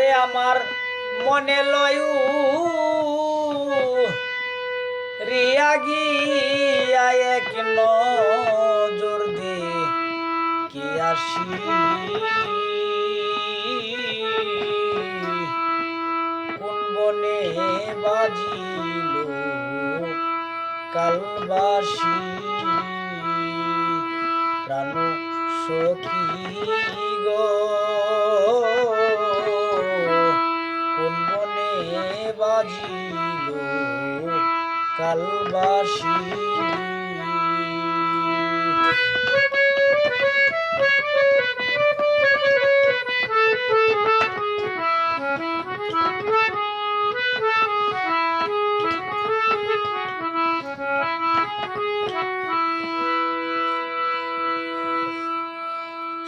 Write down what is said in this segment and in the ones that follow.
তারে আমার মনে লয়ু। রিয়া গিয়া এক নজর দে, কি আসি কোন বনে বাজিল কালবাসী? প্রাণ সখী গো। বাজিল কালবাসী।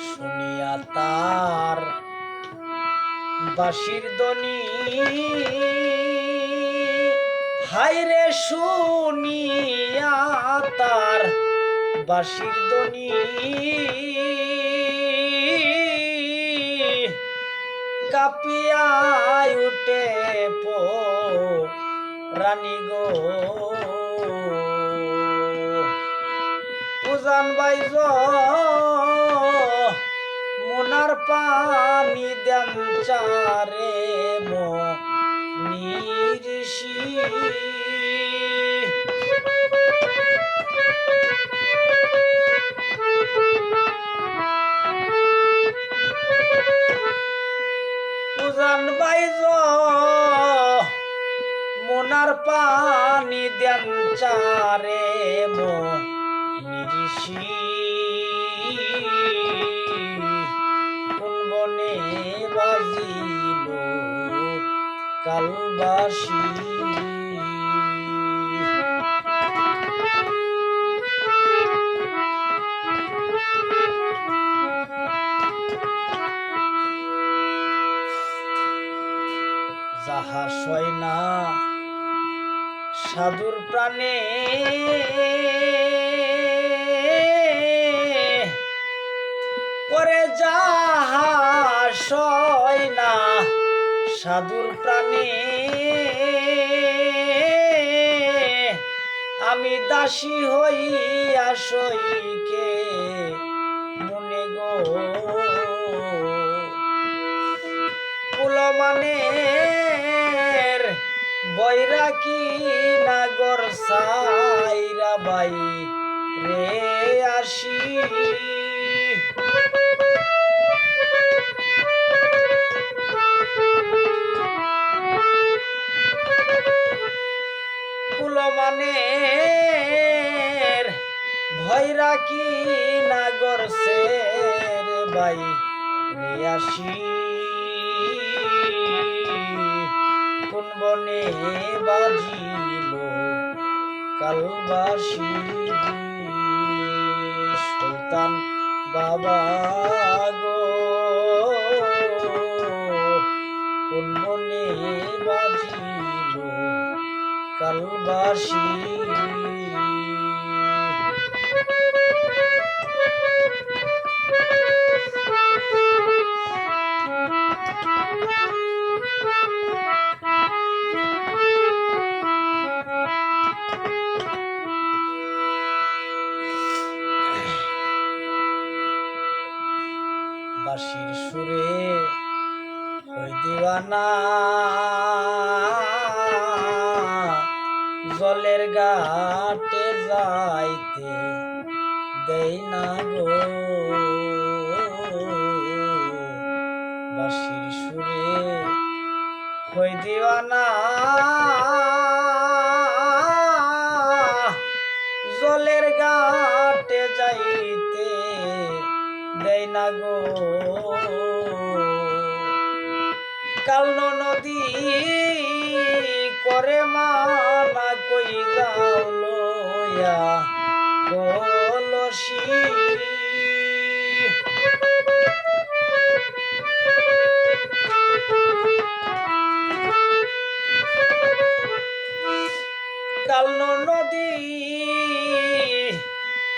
শুনিয়া তার বাঁশির দনি হাইরে শুনিয়া তার বাঁশির দনি কাপিয়া উঠে পো রানী গো। উজান বাইজ মোনার পানি দেন চারে মো বাইজ মোনার পানি দেন চারে মো নিরিষি কালবাসী। যাহা সয় না সাধুর প্রাণে করে যাহা সাধুর প্রাণে আমি দাসী হইয়া সইকে মনে গো। পুলমানের বৈরাকি নাগর সাইরা বাই রে আসি। আসি। কোন বনে বাজিল কালবাসী সুলতান বাবা গো কোন বনে বাজিল কালবাসী দিওয়ানা। জলের ঘাটে যাইতে দেই না গো। বাঁশির সুরে, হই দিওয়ানা, জলের ঘাটে যাইতে দেয় না গো। কালন নদী করে মানা কই যাও লয়া কলসি নদী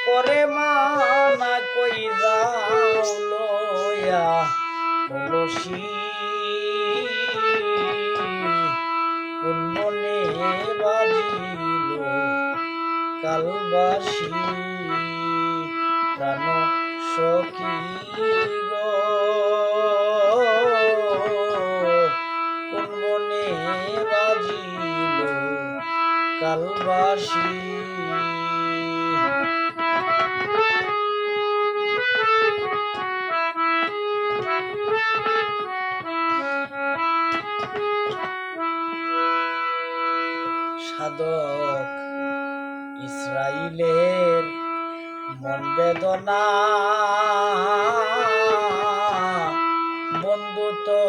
করে মানা কই যাও লয়া কলসি কালবাসী প্রাণ সখী কোন বনে বাজিল সাধক ইসরাইলের মন বেদনা। বন্ধু তো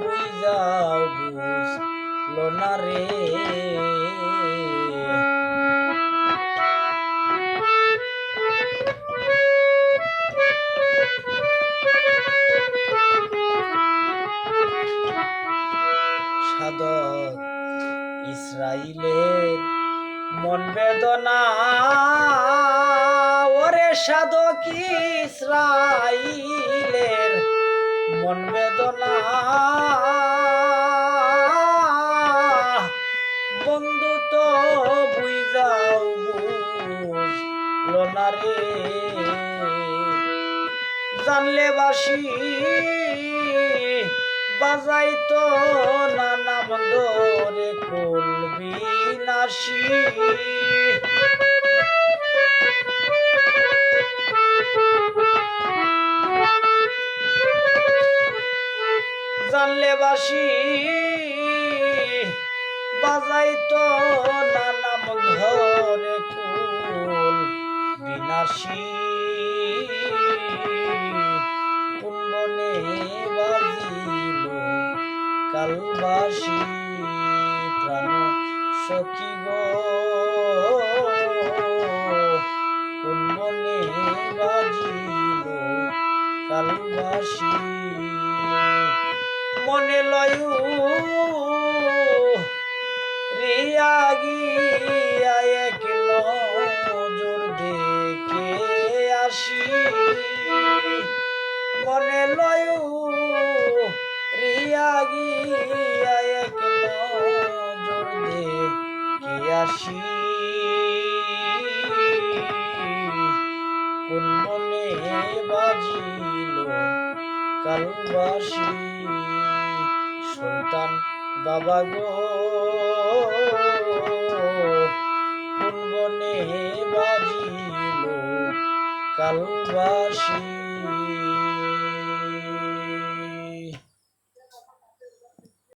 বুঝাও বুঝলো না রে। সাধক ইসরাইলের মন বেদনা ওরে সাধক ইসরাইলের মন বেদনা। বন্ধু তো বুঝাও না জানলে বাসি নাসি জানলে বাসি বাজাইতো না নাম ধরে কুল বিনাশী। কুলনে বাজিল কালবাসী প্রাণ সখী গো? কুলনে বাজিল কালবাসী? মনে লয়ু আসি। কোন মনে বাজিল কালবাসী? সন্তান বাবা গো কোন বনে বাজিল